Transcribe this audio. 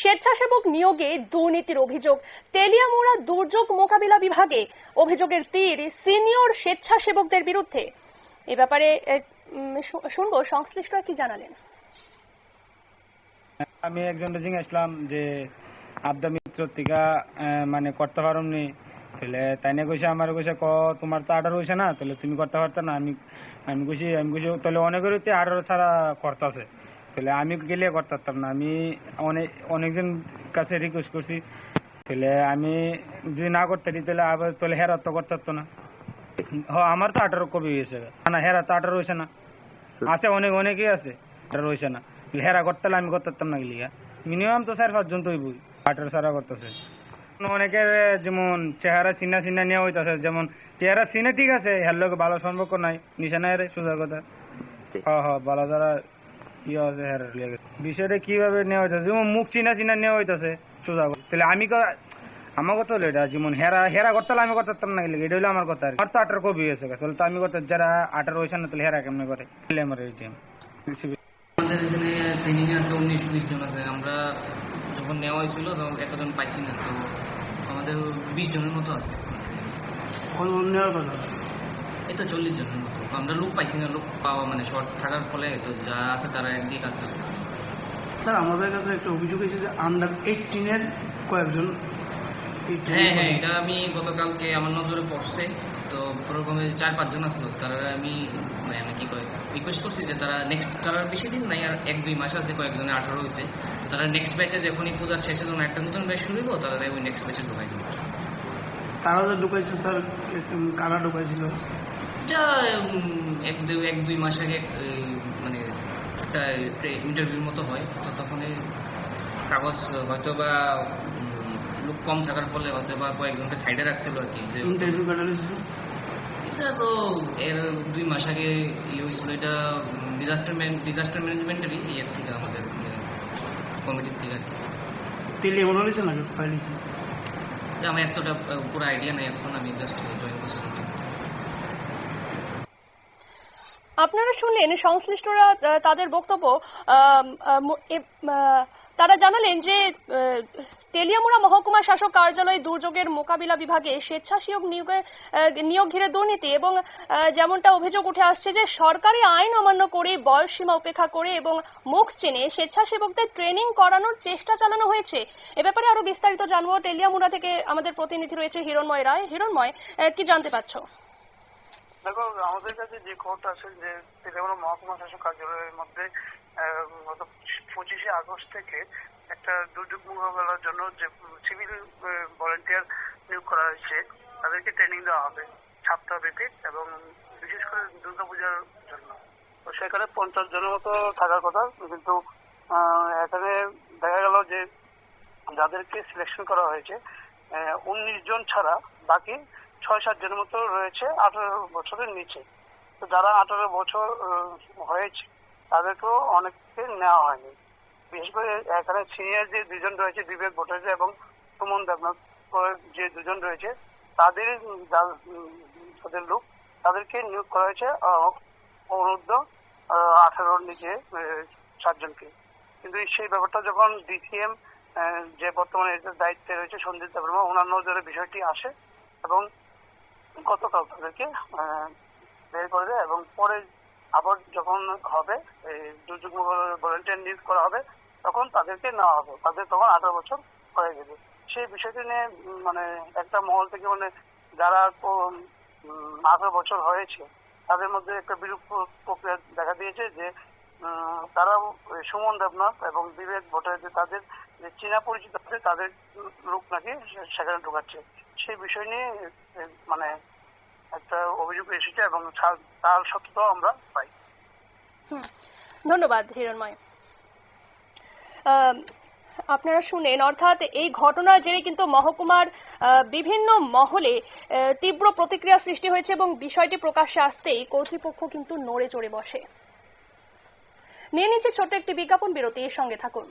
স্বেচ্ছাসেবক নিয়োগে দুর্নীতির অভিযোগ। তেলিয়ামুড়া দুর্যোগ মোকাবিলা বিভাগে অভিযোগের তীর সিনিয়র স্বেচ্ছাসেবকদের বিরুদ্ধে। এ ব্যাপারে শুনব, সংশ্লিষ্টরা কি জানালেন? আমি একজনকে জিজ্ঞাসলাম যে, আবদা মিত্র থেকে মানে করতে পারমনি? তাহলে তাই না কইছে, আমার কইছে, ক, তোমার তো আঠারো হয়েছে না, তাহলে তুমি করতে পারতো না। আমি আমি কইছি আমি কইছি, তাহলে অনেকেরই তো আঠারো ছাড়া করতেছে তাহলে আমি গেলে করতে পারতাম না। আমি অনেক অনেকজন কাছে রিকোয়েস্ট করছি তাহলে আমি যদি না করতে তাহলে আবার তাহলে হেরা তো করতে পারতো না। হ আমার তো আঠারো কবি হয়েছে। না হেরা তো আঠারো হয়েছে না। আছে অনেক অনেকেই আছে আঠারো হয়েছে না। হেরা করতে আমি করতে পারতাম না গেলিয়া মিনিমাম তো চার পাঁচজন তো হইবই আঠারো সারা করতেছে। অনেকের যেমন চেহারা চিনা চিনা নেওয়া হইতাছে যেমন চেহারা চিনে ঠিক আছে হের লোক ভালো সম্পর্ক নাই নিশা নাই রে সোজা কথা। হ হ ভালো যারা ইয়ে লেগে। বিষয়টা কীভাবে নেওয়া হইতাছে? যেমন মুখ চিনা চিনা নেওয়া হইতাছে সোজা তাহলে আমি আমার কথা হলো এটা যেমন হেরা হেরা করতে হলে আমি করতে পারতাম না গেলে এটা হলো আমার কথা আর তো আঠারো কবি হয়েছে তাহলে তো আমি করতে যারা আঠারো হয়েছে না তাহলে হেরা কেমনে করে আমার এই টিম আমাদের এখানে ট্রেনিং আছে উনিশ বিশ জন আছে। আমরা যখন নেওয়া হয়েছিল তখন এতজন পাইছি না তো আমাদের বিশ জনের মতো আছে। কতজন নেওয়ার কথা আছে? এই তো চল্লিশ জনের মতো। আমরা লোক পাইছি না লোক পাওয়া মানে শর্ট থাকার ফলে তো যারা আছে তারা একদিকে কাজ চালাচ্ছে স্যার আমাদের কাছে একটা অভিযোগ এসেছে যে আন্ডার এইটিনের কয়েকজন হ্যাঁ হ্যাঁ এটা আমি গতকালকে আমার নজরে পড়ছে। তো ওরকমে চার পাঁচজন আসলো তারা আমি মানে কি কয় রিকোয়েস্ট করছি যে তারা নেক্সট তারা বেশি দিন নাই আর এক দুই মাস আছে কয়েকজনে আঠারো হইতে। তো তারা নেক্সট ব্যাচে যখনই পূজার শেষে যখন একটা নতুন ব্যাচ শুরু হইব তারা ওই নেক্সট ব্যাচে ঢুকাই দেবো। তারা যে ঢুকাইছে স্যার কারা ঢুকাইছিল? এটা এক দুই এক দুই মাস আগে মানে একটা ইন্টারভিউর মতো হয়। তো তখন এই কাগজ হয়তো বা লোক কম থাকার ফলে হয়তো বা কয়েকজনকে সাইডে রাখছিল আর কি যে ইন্টারভিউ এটা তো এর দুই মাস আগে ইয়ে হয়েছিল এটা ডিজাস্টার ডিজাস্টার ম্যানেজমেন্টেরই ইয়ের থেকে আমাদের কমিটির থেকে আর কি। তেলে মনে হয়েছে না আমার এতটা পুরো আইডিয়া নেই এখন আমি জাস্ট জয়েন করছি আপনারা শুনলেন সংশ্লিষ্টরা তাদের বক্তব্য তারা জানালেন যে তেলিয়ামুড়া মহকুমা শাসক কার্যালয় দুর্যোগের মোকাবিলা বিভাগে স্বেচ্ছাসেবক নিয়োগে নিয়োগ ঘিরে দুর্নীতি এবং যেমনটা অভিযোগ উঠে আসছে যে, সরকারি আইন অমান্য করে বয়স সীমা উপেক্ষা করে এবং মুখ চেনে স্বেচ্ছাসেবকদের ট্রেনিং করানোর চেষ্টা চালানো হয়েছে। এ ব্যাপারে আরও বিস্তারিত জানব। তেলিয়ামুড়া থেকে আমাদের প্রতিনিধি রয়েছে হিরণময় রায়। হিরণময় কি জানতে পারছ? দেখো, আমাদের কাছে যে খবরটা আছে যে তেলেঙ্গানা মহকুমা শাসক কার্যালয়ের মধ্যে গত পঁচিশে আগস্ট থেকে একটা দুর্যোগ মোকাবেলার জন্য যে সিভিল ভলেন্টিয়ার নিয়োগ করা হয়েছে, তাদেরকে ট্রেনিং দেওয়া হবে সপ্তাহব্যাপী এবং বিশেষ করে দুর্গাপূজার জন্য। তো সেখানে পঞ্চাশ জনের মতো থাকার কথা, কিন্তু এখানে দেখা গেল যে যাদেরকে সিলেকশন করা হয়েছে উনিশ জন ছাড়া বাকি ছয় সাত জনের মতো রয়েছে, আঠারো বছরের নিচে। তো যারা আঠারো বছর হয়েছে, তাদেরকেও অনেককে নেওয়া হয়নি। বিশেষ করে এখানে সিনিয়র যে দুজন রয়েছে, বিবেক ভট্টাচার্য এবং সুমন দেবনাথ যে দুজন রয়েছে, তাদের তাদের লোক, তাদেরকে নিয়োগ করা হয়েছে অনূর্ধ্ব আঠারোর নিচে সাতজনকে। কিন্তু সেই ব্যাপারটা যখন ডিসিএম যে বর্তমানে দায়িত্বে রয়েছে সন্দীপ দেববর্মা, ওনার নজরে বিষয়টি আসে এবং গতকাল তাদেরকে বের করে দেয় এবং পরে আবার যখন হবে, এই দুর্যোগ ভলেন্টিয়ার নিয়োগ করা হবে, তখন তাদেরকে নেওয়া হবে। তাদের তখন আঠারো বছর হয়ে যাবে সেই বিষয়টি নিয়ে মানে একটা মহল থেকে মানে যারা আঠারো বছর হয়েছে, তাদের মধ্যে একটা বিরূপ প্রক্রিয়া দেখা দিয়েছে যে তারা সুমন দেবনাথ এবং বিবেক ভট্টাচার্য তাদের যে চীনা পরিচিত আছে, তাদের লোক নাকি সেখানে ঢোকাচ্ছে। সেই বিষয় নিয়ে মানে একটা অভিযোগ এসেছে এবং তার- সত্যতাও আমরা পাই। ধন্যবাদ, হিরণময়। আপনারা শুনেন, অর্থাৎ এই ঘটনার জেরে কিন্তু মহকুমার বিভিন্ন মহলে তীব্র প্রতিক্রিয়া সৃষ্টি হয়েছে এবং বিষয়টি প্রকাশ্যে আসতেই কর্তৃপক্ষ কিন্তু নড়ে চড়ে বসে। নিয়ে নিচ্ছে ছোট্ট একটি বিজ্ঞাপন বিরতি এর সঙ্গে থাকুন।